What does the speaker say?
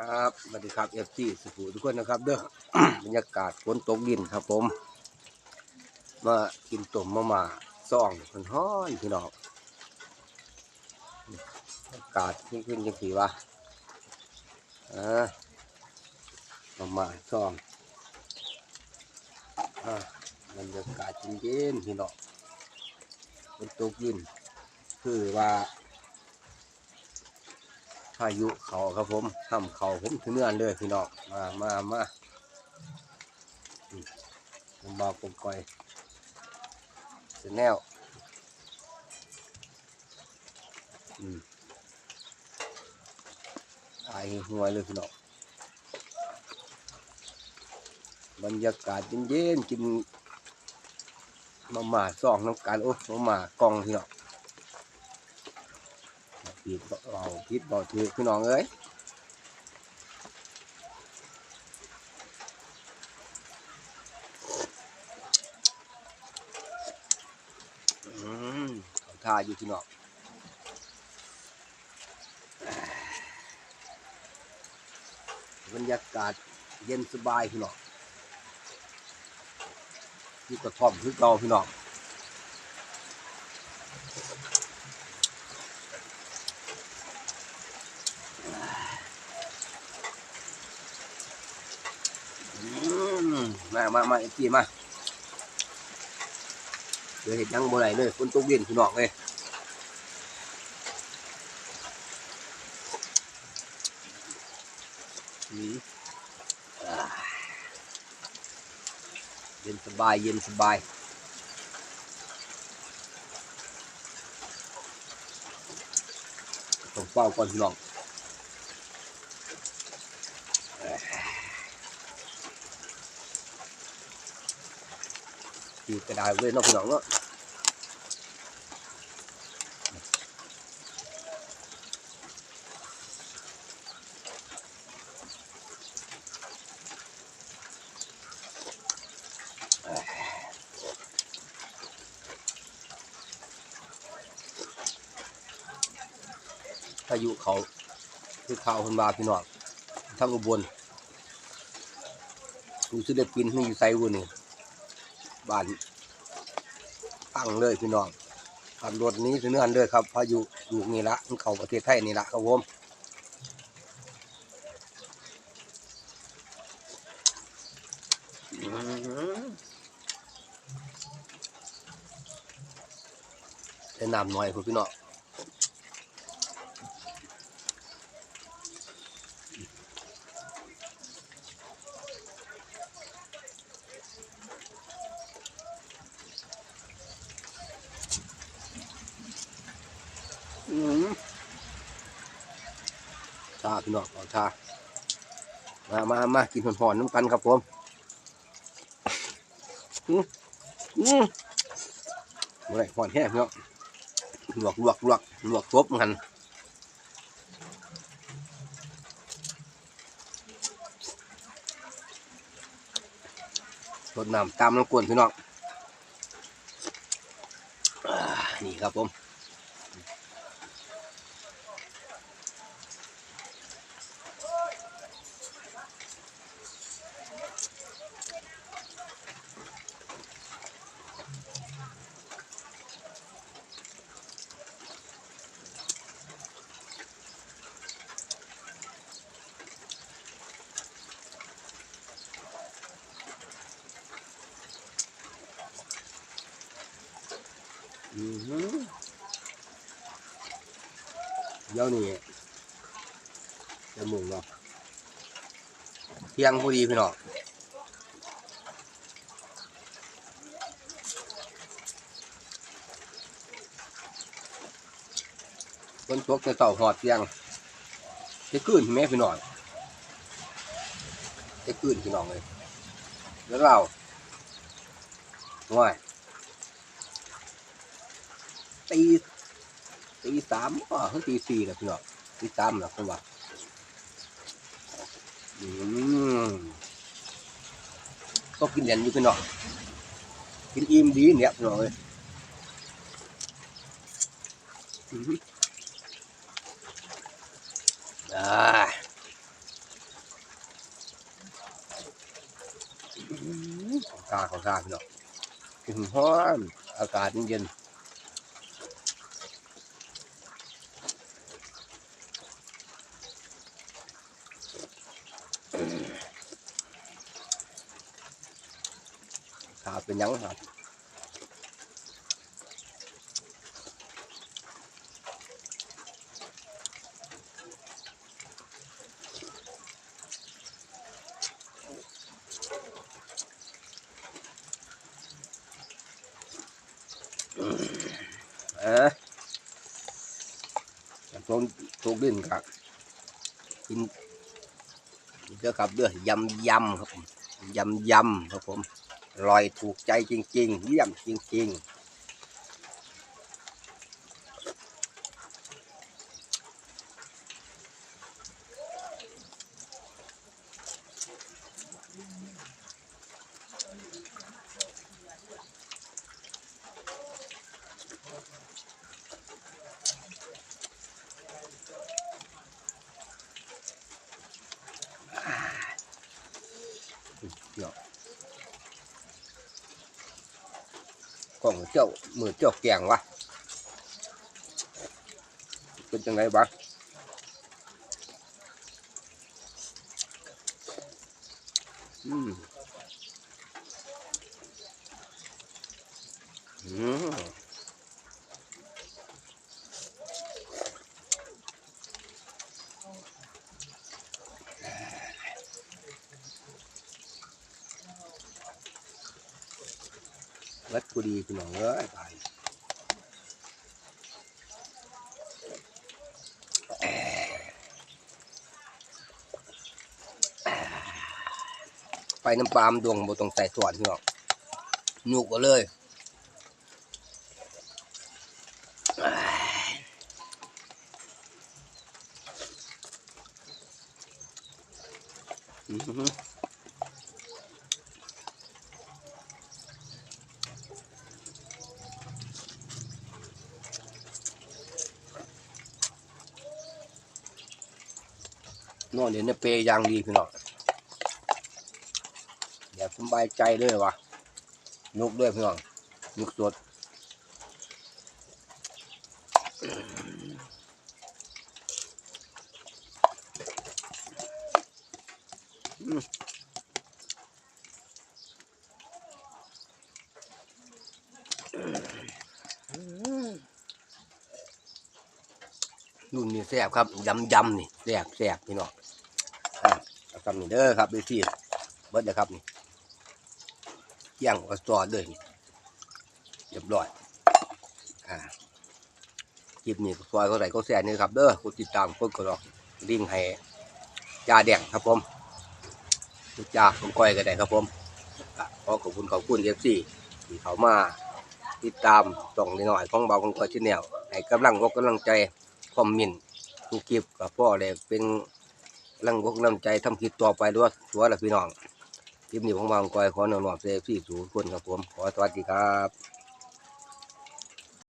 ครับสวัสดีครับเอฟซีสุขุทุกคนนะครับ เด้อบรรยากาศฝนตกดินครับ ผม มากินต้มมาม่าซ่องคนห้อนพี่น้องอากาศขึ้นขึ้นยังสีวะอ่ามาม่าซ่องอ่าบรรยากาศเย็นๆพี่น้องฝนตกดินคือว่า พายุเขาครับผมทำเขาผมถึงเนื่อนเลยพี่น้องมามามาอืมผมบอกผมก่อยเสร็จแล้วอืมอายหัวเลยพี่น้องบรรยากาศเย็นๆกินมาหมาซองน้ำกันโอ้มาม่ากองพี่น้อง ผิดเราผิดบ่ถือพี่น้องเอ้ยอืมทาอยู่พี่น้องบรรยากาศเย็นสบายพี่น้องอยู่กระท่อมคือเก่าพี่น้อง อืม มามามาไอ้พี่มาเดี๋ยวเห็นยังบ่ไหลเลยคนตกเวียนพี่น้องเลยอืมอ่าเย็นสบายเย็นสบายต้องเฝ้าก่อนพี่น้อง thì cái đài lên nó không đó พายุเขาคือข่าวคนบาพี่น้องทั้งอุบลกูศิลปินที่อยู่ไซวุนนี่บ้าน ตั้งเลยพี่น้องขับรถนี้ถึงเนื่อนเลยครับ พายุลูกนี่ละมันเข้าประเทศไทยนี่ละครับผมอื้อหือแต่น้ำหน่อยคุณพี่น้องอื้อหือชา พี่น้องเอาชามามามากินหอนๆน้ำกันครับผมอืออืออะไรหอนแห้งเนาะลวกลวกลวกลวกครบมันรดน้ำตามน้ำกวนพี่น้องอ่านี่ครับผม เดี๋ยวนี้จะมุงเนาะเที่ยงพอดีพี่น้องคนตกในเต่าหอดเที่ยงจะกืนแม่พี่น้องจะกืนพี่น้องเลยแล้วเราว่าย ตีตีสามก็เขาตีสี่แหละพี่น้องตีสามแหละผมว่าอืมก็กินเด่นอยู่พี่น้องกินอิ่มดีเนี่ยพี่น้องเลยอ่าของกาของกาพี่น้องกินห้อนอากาศเย็นๆ เป็นยังครับเออตรงตกดินครับกินเด้อครับเด้อยำยำครับผมยำยำครับผม อร่อยถูกใจจริง ๆ เยี่ยมจริง ๆ กล่องเจ้ามือเจ้าแกงวะเป็นยังไงบ้างอืมอืม วัดกูดีพี่น้องเอ้ยไปไปน้ำปลามดวงบ่ตรงใส่ส่วนพี่น้องหนุกกว่าเลย นอนเดี๋ยวในเปย์ยางดีพี่น้องเดี๋ยวสบายใจเลยวะนุกด้วยพี่น้องนุกสด รุ่นนี้แซ่บครับยำยำๆนี่แซ่บแซ่บพี่น้องอะเอาคำนี้เด้อครับดูที่เบิดเลยครับนี่ย่างก็ซอสเลยนี่เรียบร้อยอ่าคลิปนี้ก็ซอยเขาใส่เขาแซ่นี่ครับเด้อกดติดตามกดกระดอกลิงให้จ่าแดงครับผมจ่าผมก้อยก็ได้ครับผมอะขอขอบคุณขอบคุณเอฟซีที่เขามาติดตามส่องนิดหน่อยของเบาของก้อยชแนลให้กำลังอกกำลังใจ คอมเมนต์ทุกคลิปกับพ่อเลยเป็นรังบกกำลังใจทำคลิปต่อไปด้วยตัวละพี่น้องคลิปนี้ผมบางกอยขอหน่อยๆเซฟซี่สูงคนครับผม ขอสวัสดีครับ